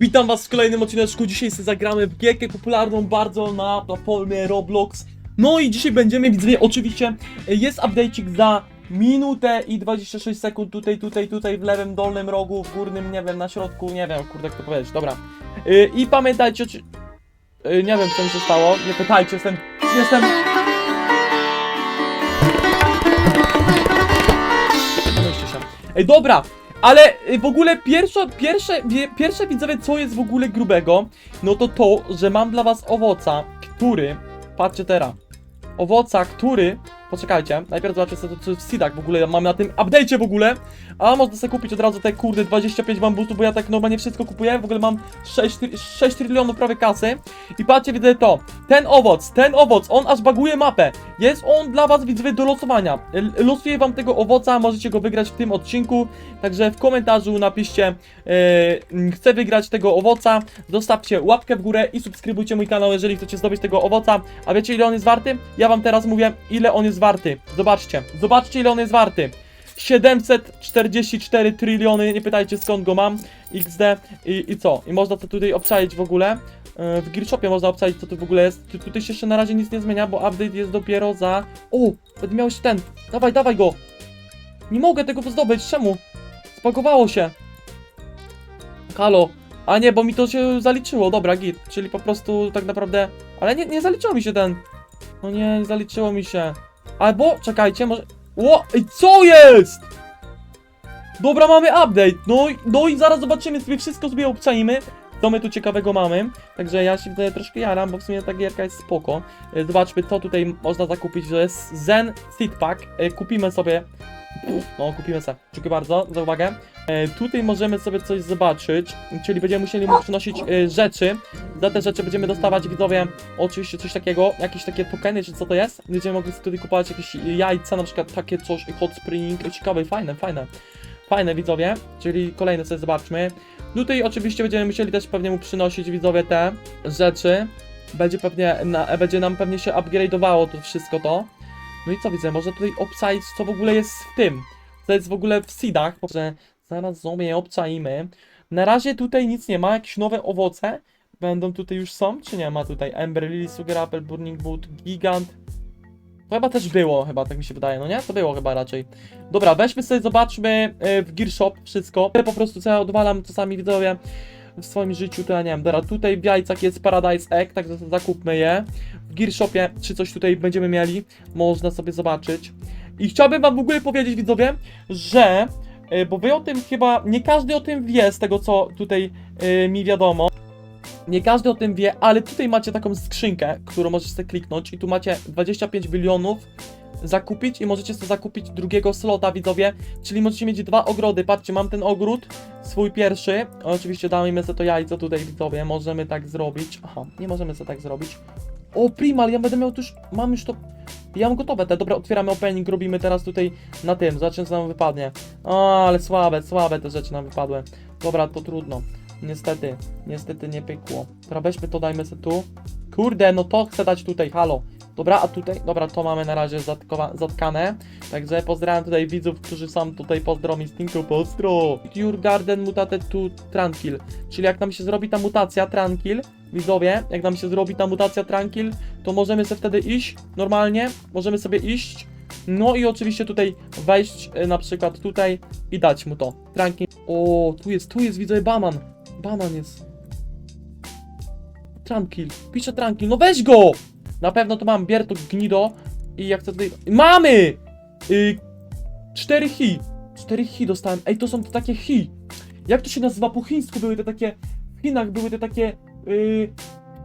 Witam was w kolejnym odcineczku. Dzisiaj sobie zagramy w gierkę popularną bardzo na platformie Roblox. No i dzisiaj będziemy, widzowie, oczywiście jest update'ik za minutę i 26 sekund tutaj, tutaj, tutaj w lewym dolnym rogu, w górnym, nie wiem, na środku, nie wiem, kurde, jak to powiedzieć, dobra. Yy, I pamiętajcie, oczy- yy, nie wiem, co mi się stało, nie pytajcie, jestem, jestem... Ej, dobra, ale y, w ogóle pierwsze, pierwsze, pierwsze widzowie, co jest w ogóle grubego, no to to, że mam dla was owoca, który, patrzcie teraz, owoca, który, poczekajcie, najpierw zobaczcie co to w seedach w ogóle mamy na tym update'cie w ogóle, a można sobie kupić od razu te kurde 25 bambusów, bo ja tak normalnie wszystko kupuję, w ogóle mam 6, try- 6 trylionów prawie kasy i patrzcie, widzę to, ten owoc, ten owoc, on aż baguje mapę, jest on dla was widzowie do losowania, losuję wam tego owoca, możecie go wygrać w tym odcinku, Także w komentarzu napiszcie e, chcę wygrać tego owoca, zostawcie łapkę w górę i subskrybujcie mój kanał, jeżeli chcecie zdobyć tego owoca. A wiecie ile on jest warty? Ja wam teraz mówię ile on jest warty. Zobaczcie, zobaczcie ile on jest warty. 744 tryliony, nie pytajcie skąd go mam, XD i, i co? I można to tutaj obczaić w ogóle. E, W Gearshopie można obczaić co to w ogóle jest. Tu- Tutaj się jeszcze na razie nic nie zmienia, bo update jest dopiero za... O! Będę miałeś ten! Dawaj, dawaj go! Nie mogę tego zdobyć, czemu? Spagowało się. Halo. A nie, bo mi to się zaliczyło, dobra, git. Czyli po prostu tak naprawdę... Ale nie, nie zaliczyło mi się ten. No nie, nie zaliczyło mi się. Albo, czekajcie, może... Ej, co jest? Dobra, mamy update. No, i- no i zaraz zobaczymy, sobie wszystko sobie obczajmy. Co my tu ciekawego mamy. Także ja się tutaj troszkę jaram, bo w sumie ta gierka jest spoko. E, Zobaczmy, co tutaj można zakupić. To jest Zen Seed Pack. E, Kupimy sobie no, kupimy se. Dziękuję bardzo za uwagę. E, tutaj możemy sobie coś zobaczyć, czyli będziemy musieli mu przynosić rzeczy. Za te rzeczy będziemy dostawać widzowie oczywiście coś takiego, jakieś takie tokeny, czy co to jest. Będziemy mogli tutaj kupować jakieś jajca, na przykład takie coś, hot spring, ciekawe, fajne, fajne. Fajne widzowie, czyli kolejne sobie zobaczmy. Tutaj oczywiście będziemy musieli też pewnie mu przynosić widzowie te rzeczy. Będzie pewnie, na, będzie nam pewnie się upgrade'owało to wszystko to. No i co widzę, można tutaj obczaić, co w ogóle jest w tym. Co jest w ogóle w seedach, że zaraz sobie obczaimy. Na razie tutaj nic nie ma, jakieś nowe owoce będą tutaj już są, czy nie ma tutaj? Ember Lily, Sugar Apple, Burning Wood, Gigant. To chyba też było, chyba tak mi się wydaje, no nie? To było chyba raczej. Dobra, weźmy sobie, zobaczmy e, w Gear Shop wszystko. Po prostu co ja odwalam czasami widzowie w swoim życiu, to ja nie wiem, dobra, tutaj w jajcach jest Paradise Egg, także zakupmy je. W Gear Shopie, czy coś tutaj będziemy mieli, można sobie zobaczyć. I chciałbym wam w ogóle powiedzieć, widzowie, że, e, bo wy o tym chyba, nie każdy o tym wie, z tego co tutaj e, mi wiadomo. Nie każdy o tym wie, ale tutaj macie taką skrzynkę, którą możecie sobie kliknąć i tu macie 25 bilionów zakupić i możecie sobie zakupić drugiego slota, widzowie, czyli możecie mieć dwa ogrody, patrzcie, mam ten ogród, swój pierwszy, oczywiście dajmy sobie to jajco tutaj, widzowie, możemy tak zrobić, aha, nie możemy sobie tak zrobić, o, Primal, ja będę miał już, mam już to, ja mam gotowe te, dobra, otwieramy opening, robimy teraz tutaj na tym, zobaczymy co nam wypadnie, o, ale słabe, słabe te rzeczy nam wypadły, dobra, to trudno, niestety, niestety nie pykło, dobra, weźmy to, dajmy sobie tu, kurde, no to chcę dać tutaj, halo, Dobra, a tutaj, dobra, to mamy na razie zatkane. Także pozdrawiam tutaj widzów, którzy są tutaj, pozdro mi Stinko, pozdro! Cure Garden Mutated to Tranquil, czyli jak nam się zrobi ta mutacja Tranquil, widzowie, jak nam się zrobi ta mutacja Tranquil, to możemy sobie wtedy iść, normalnie, możemy sobie iść, no i oczywiście tutaj wejść e, na przykład tutaj i dać mu to, Tranquil. O, tu jest, tu jest, widzę, banan, banan jest. Tranquil, pisze Tranquil, no weź go! Na pewno to mam Bierto Gnido i jak chcę tutaj... Mamy! Y... Cztery chi. Cztery chi dostałem. Ej, to są te takie chi. Jak to się nazywa? Po chińsku były te takie... W Chinach były te takie... Y...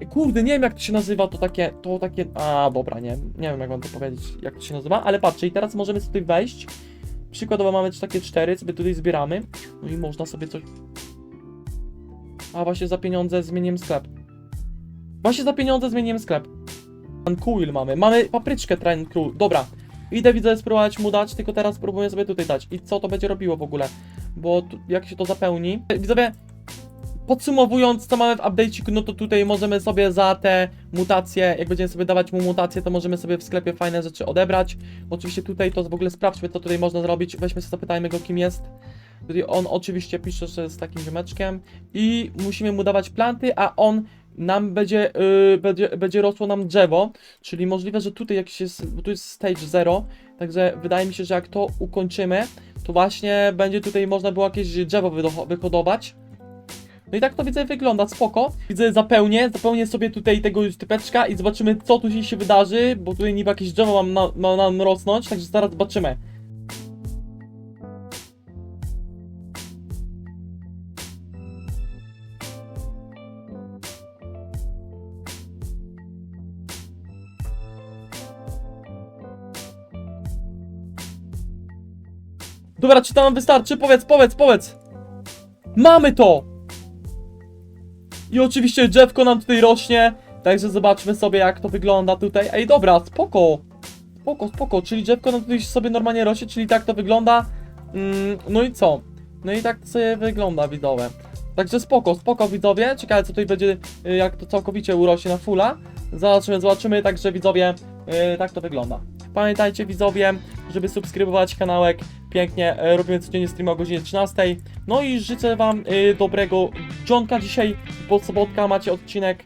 Kurde, nie wiem jak to się nazywa, to takie, to takie, a dobra, nie, nie wiem jak wam to powiedzieć, jak to się nazywa, ale patrzcie, i teraz możemy sobie wejść, przykładowo mamy takie cztery, sobie tutaj zbieramy, no i można sobie coś, a właśnie za pieniądze zmieniłem sklep, właśnie za pieniądze zmieniłem sklep, Tranquil mamy. Mamy papryczkę Tranquil. Dobra. Idę, widzę, spróbować mu dać, tylko teraz spróbuję sobie tutaj dać. I co to będzie robiło w ogóle? Bo tu, jak się to zapełni... Widzowie, podsumowując, co mamy w update'ciku, no to tutaj możemy sobie za te mutacje, jak będziemy sobie dawać mu mutacje, to możemy sobie w sklepie fajne rzeczy odebrać. Oczywiście tutaj to w ogóle sprawdźmy, co tutaj można zrobić. Weźmy sobie, zapytajmy go, kim jest. Tutaj on oczywiście pisze, że jest takim ziomeczkiem i musimy mu dawać planty, a on nam będzie, yy, będzie, będzie rosło nam drzewo, czyli możliwe, że tutaj jakiś jest, bo tu jest stage 0, także wydaje mi się, że jak to ukończymy, to właśnie będzie tutaj można było jakieś drzewo wyhodować. No i tak to widzę wygląda, spoko. Widzę zapełnię, zapełnię sobie tutaj tego już typeczka i zobaczymy co tu się wydarzy, bo tutaj niby jakieś drzewo na, ma nam rosnąć, także zaraz zobaczymy. Dobra, czy to nam wystarczy? Powiedz, powiedz, powiedz! Mamy to! I oczywiście drzewko nam tutaj rośnie, także zobaczmy sobie jak to wygląda tutaj. Ej, dobra, spoko! Spoko, spoko, czyli drzewko nam tutaj sobie normalnie rośnie, czyli tak to wygląda. Mm, no i co? No i tak sobie wygląda, widzowie. Także spoko, spoko widzowie. Ciekawe co tutaj będzie, y, jak to całkowicie urośnie na fulla. Zobaczymy, zobaczymy, także widzowie, y, tak to wygląda. Pamiętajcie widzowie, żeby subskrybować kanałek. Pięknie, e, robimy codziennie stream o godzinie 13. No i życzę wam y, dobrego dzionka dzisiaj, bo sobotka macie odcinek